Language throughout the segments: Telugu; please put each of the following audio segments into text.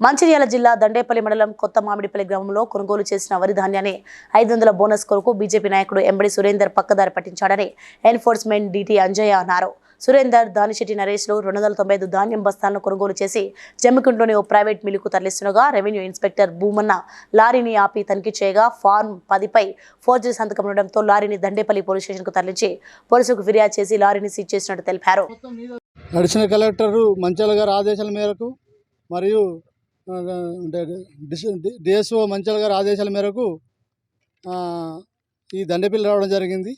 మంచిర్యాల జిల్లా దండేపల్లి మండలం కొత్త మామిడిపల్లి గ్రామంలో కొనుగోలు చేసిన వరి ధాన్యాన్ని ఐదు వందల బోనస్ కొరకు బీజేపీ నాయకుడు ఎంబడి సురేందర్ పక్కదారి పట్టించాడని ఎన్ఫోర్స్మెంట్ డీటీ అంజయ్య అన్నారు. సురేందర్ దానిశెట్టి నరేష్లు రెండు వందల తొంభై ఐదు ధాన్యం బస్తాలను కొనుగోలు చేసి జమ్మికుంటలోని ఓ ప్రైవేట్ మిల్లుకు తరలిస్తుండగా రెవెన్యూ ఇన్స్పెక్టర్ భూమన్న లారీని ఆపి తనిఖీ చేయగా ఫార్మ్ పదిపై ఫోర్జరీ సంతకం ఉండడంతో లారీని దండేపల్లి పోలీస్ స్టేషన్కు తరలించి పోలీసులకు ఫిర్యాదు చేసి లారీని సీజ్ చేసినట్టు తెలిపారు. నడిచిన కలెక్టర్ మంచాల గారి ఆదేశాల మేరకు మరియు డిఎస్ఓ మంచాల గారి ఆదేశాల మేరకు ఈ దండపల్లి రావడం జరిగింది.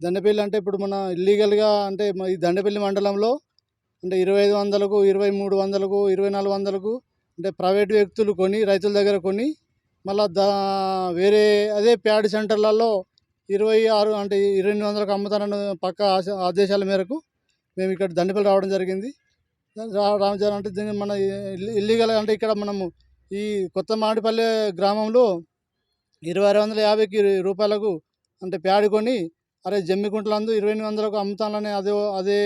దండపల్లి అంటే ఇప్పుడు మన ఇల్లీగల్గా అంటే ఈ దండపల్లి మండలంలో అంటే ఇరవై ఐదు వందలకు ఇరవై మూడు వందలకు ఇరవై నాలుగు వందలకు అంటే ప్రైవేట్ వ్యక్తులు కొని రైతుల దగ్గర కొని మళ్ళా దా వేరే అదే ప్యాడ్ సెంటర్లలో ఇరవై ఆరు అంటే ఇరవై ఎనిమిది వందలకు అమ్ముతానని పక్క ఆశ- ఆదేశాల మేరకు మేము ఇక్కడ దండపల్లి రావడం జరిగింది. రా- అంటే దీన్ని మన ఇల్లీగల్ అంటే ఇక్కడ మనము ఈ కొత్త మామిడిపల్లె గ్రామంలో ఇరవై ఆరు వందల యాభైకి రూపాయలకు అంటే ప్యాడ్ కొని అరే జమ్మికుంటలందు ఇరవై ఎనిమిది వందలకు అమ్ముతానని అదే అదే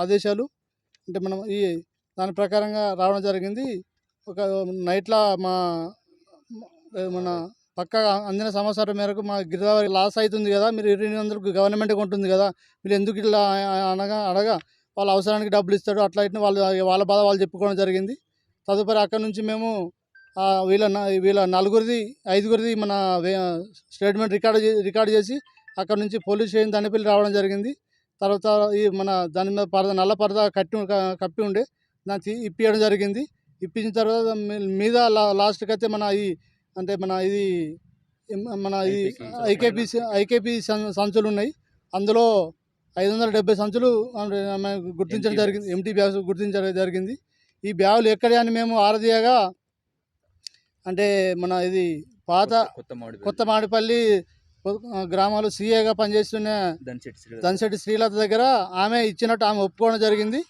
ఆదేశాలు అంటే మనం ఈ దాని ప్రకారంగా రావడం జరిగింది. ఒక నైట్లా మా మన పక్క అందిన సమాచారం మేరకు మా గిరిదావరి లాస్ అవుతుంది కదా మీరు ఇరవై ఎనిమిది వందలకు గవర్నమెంట్ కొంటుంది కదా మీరు ఎందుకు ఇట్లా అనగా అడగా వాళ్ళ అవసరానికి డబ్బులు ఇస్తాడు. అట్లా ఇట్లా వాళ్ళు వాళ్ళ బాధ వాళ్ళు చెప్పుకోవడం జరిగింది. తదుపరి అక్కడ నుంచి మేము వీళ్ళ వీళ్ళ నలుగురిది ఐదుగురిది మన స్టేట్మెంట్ రికార్డ్ చే- రికార్డ్ చేసి అక్కడ నుంచి పోలీస్ స్టేషన్ దండపల్లి రావడం జరిగింది. తర్వాత ఈ మన దాని మీద పరద నల్ల పరద కట్టి కప్పి ఉండే దాన్ని ఇప్పియడం జరిగింది. ఇప్పించిన తర్వాత మీద లా లాస్ట్కి అయితే మన ఈ అంటే మన ఇది మన ఇది ఐకేపీ ఐకేపీ సంచులు ఉన్నాయి. అందులో ఐదు వందల డెబ్బై సంచులు గుర్తించడం జరిగింది. ఎంటీ బ్యాగ్స్ గుర్తించడం జరిగింది. ఈ బ్యాగులు ఎక్కడే అని మేము ఆరదీయగా అంటే మన ఇది పాత కొత్త మాడిపల్లి గ్రామాలు సీఏగా పనిచేస్తున్న శ్రీలత. దన్శెట్టి శ్రీలత దగ్గర ఆమె ఇచ్చినట్టు ఆమె ఒప్పుకోవడం జరిగింది.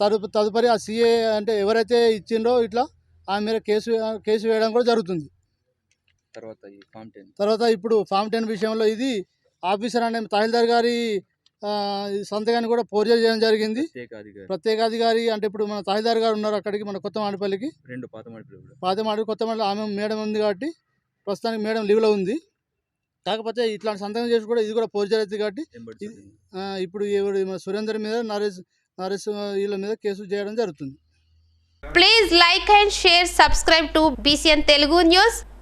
తదుప తదుపరి ఆ సీఏ అంటే ఎవరైతే ఇచ్చిండో ఇట్లా ఆమె మీద కేసు కేసు వేయడం కూడా జరుగుతుంది. తర్వాత తర్వాత ఇప్పుడు ఫామ్ టెన్ విషయంలో ఇది ఆఫీసర్ అనే తహసీల్దార్ గారి ఆ, ఈ సంతకాన్ని కూడా ఫోర్జరీ చేయడం జరిగింది. ప్రత్యేక అధికారి ప్రత్యేకాధికారి అంటే ఇప్పుడు మన తహసీల్దార్ గారు ఉన్నారు అక్కడికి మన కొత్త మాడిపల్లికి రెండు పాత మాడి కొత్త మాడి ఆమె మేడం ఉంది కాబట్టి ప్రస్తుతానికి మేడం లీవ్లో ఉంది. కాకపోతే ఇట్లాంటి సంతకం చేసి కూడా ఇది కూడా ఫోర్జరీ అవుతుంది కాబట్టి ఇప్పుడు మన సురేందర్ మీద నరేష్ నరేష్ వీళ్ళ మీద కేసు చేయడం జరుగుతుంది. Please like and share, subscribe to BCN Telugu News.